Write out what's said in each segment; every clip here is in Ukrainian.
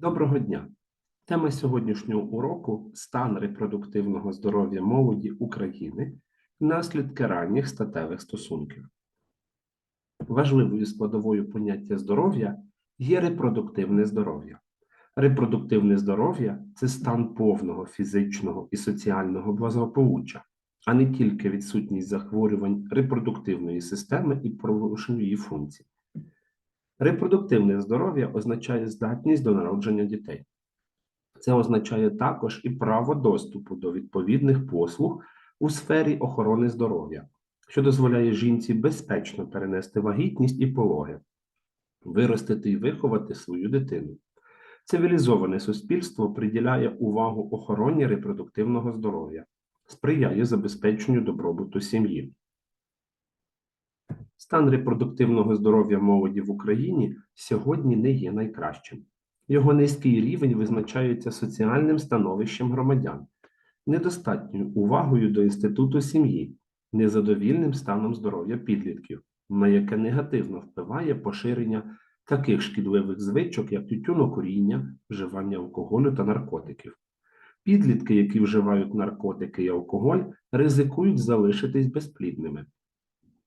Доброго дня! Тема сьогоднішнього уроку стан репродуктивного здоров'я молоді України, наслідки ранніх статевих стосунків. Важливою складовою поняття здоров'я є репродуктивне здоров'я. Репродуктивне здоров'я це стан повного фізичного і соціального благополуччя, а не тільки відсутність захворювань репродуктивної системи і порушень її функцій. Репродуктивне здоров'я означає здатність до народження дітей. Це означає також і право доступу до відповідних послуг у сфері охорони здоров'я, що дозволяє жінці безпечно перенести вагітність і пологи, виростити і виховати свою дитину. Цивілізоване суспільство приділяє увагу охороні репродуктивного здоров'я, сприяє забезпеченню добробуту сім'ї. Стан репродуктивного здоров'я молоді в Україні сьогодні не є найкращим. Його низький рівень визначається соціальним становищем громадян, недостатньою увагою до інституту сім'ї, незадовільним станом здоров'я підлітків, на яке негативно впливає поширення таких шкідливих звичок, як тютюнокуріння, вживання алкоголю та наркотиків. Підлітки, які вживають наркотики і алкоголь, ризикують залишитись безплідними.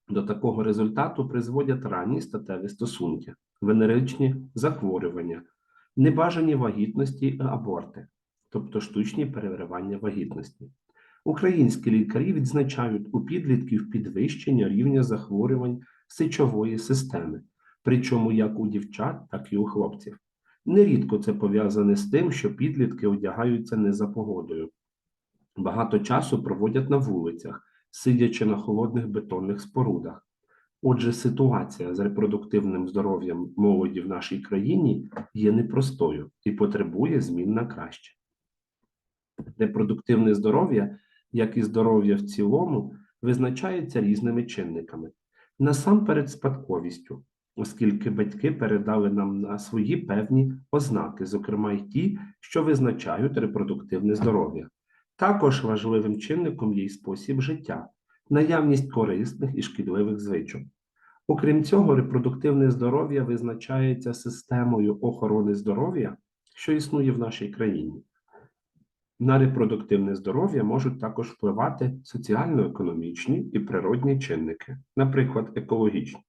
До такого результату призводять ранні статеві стосунки, венеричні захворювання, небажані вагітності і аборти, тобто штучні переривання вагітності. Українські лікарі відзначають у підлітків підвищення рівня захворювань сечової системи, причому як у дівчат, так і у хлопців. Нерідко це пов'язане з тим, що підлітки одягаються не за погодою. Багато часу проводять на вулицях сидячи на холодних бетонних спорудах. Отже, ситуація з репродуктивним здоров'ям молоді в нашій країні є непростою і потребує змін на краще. Репродуктивне здоров'я, як і здоров'я в цілому, визначається різними чинниками. Насамперед спадковістю, оскільки батьки передали нам на свої певні ознаки, зокрема й ті, що визначають репродуктивне здоров'я. Також важливим чинником є спосіб життя, наявність корисних і шкідливих звичок. Окрім цього, репродуктивне здоров'я визначається системою охорони здоров'я, що існує в нашій країні. На репродуктивне здоров'я можуть також впливати соціально-економічні і природні чинники, наприклад, екологічні.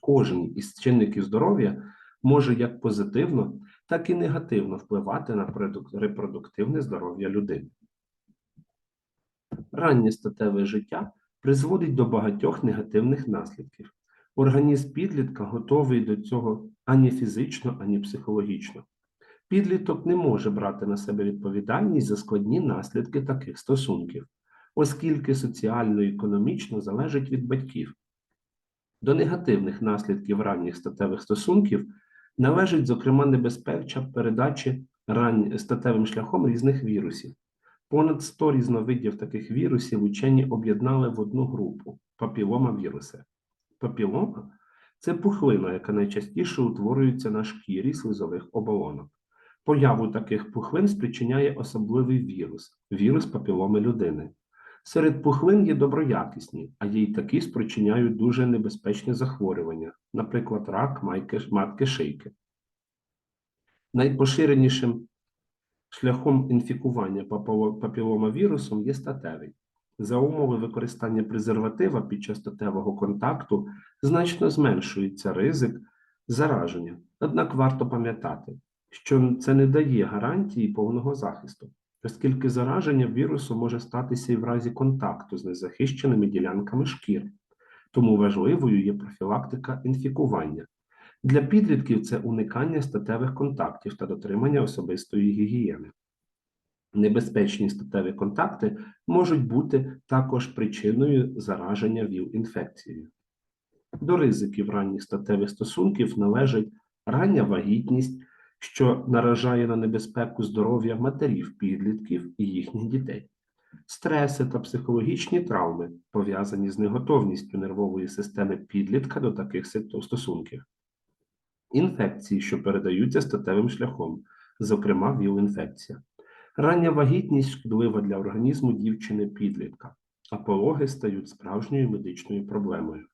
Кожен із чинників здоров'я може як позитивно, так і негативно впливати на репродуктивне здоров'я людини. Раннє статеве життя призводить до багатьох негативних наслідків. Організм підлітка готовий до цього ані фізично, ані психологічно. Підліток не може брати на себе відповідальність за складні наслідки таких стосунків, оскільки соціально і економічно залежить від батьків. До негативних наслідків ранніх статевих стосунків належить, зокрема, небезпеча передачі рань... статевим шляхом різних вірусів. Понад 100 різновидів таких вірусів учені об'єднали в одну групу папіломавіруси. Папілома це пухлина, яка найчастіше утворюється на шкірі слизових оболонок. Появу таких пухлин спричиняє особливий вірус вірус папіломи людини. Серед пухлин є доброякісні, а є й такі спричиняють дуже небезпечні захворювання, наприклад, рак матки шийки. Найпоширенішим шляхом інфікування папіломавірусом є статевий. За умови використання презерватива під час статевого контакту значно зменшується ризик зараження. Однак варто пам'ятати, що це не дає гарантії повного захисту, оскільки зараження вірусу може статися і в разі контакту з незахищеними ділянками шкіри. Тому важливою є профілактика інфікування. Для підлітків це уникання статевих контактів та дотримання особистої гігієни. Небезпечні статеві контакти можуть бути також причиною зараження ВІЛ-інфекцією. До ризиків ранніх статевих стосунків належить рання вагітність, що наражає на небезпеку здоров'я матерів, підлітків і їхніх дітей, стреси та психологічні травми, пов'язані з неготовністю нервової системи підлітка до таких стосунків інфекції, що передаються статевим шляхом, зокрема ВІЛ-інфекція. Рання вагітність шкідлива для організму дівчини-підлітка, а пологи стають справжньою медичною проблемою.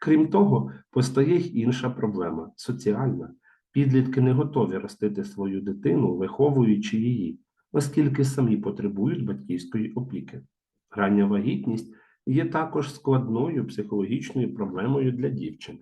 Крім того, постає й інша проблема соціальна. Підлітки не готові ростити свою дитину, виховуючи її, оскільки самі потребують батьківської опіки. Рання вагітність є також складною психологічною проблемою для дівчини.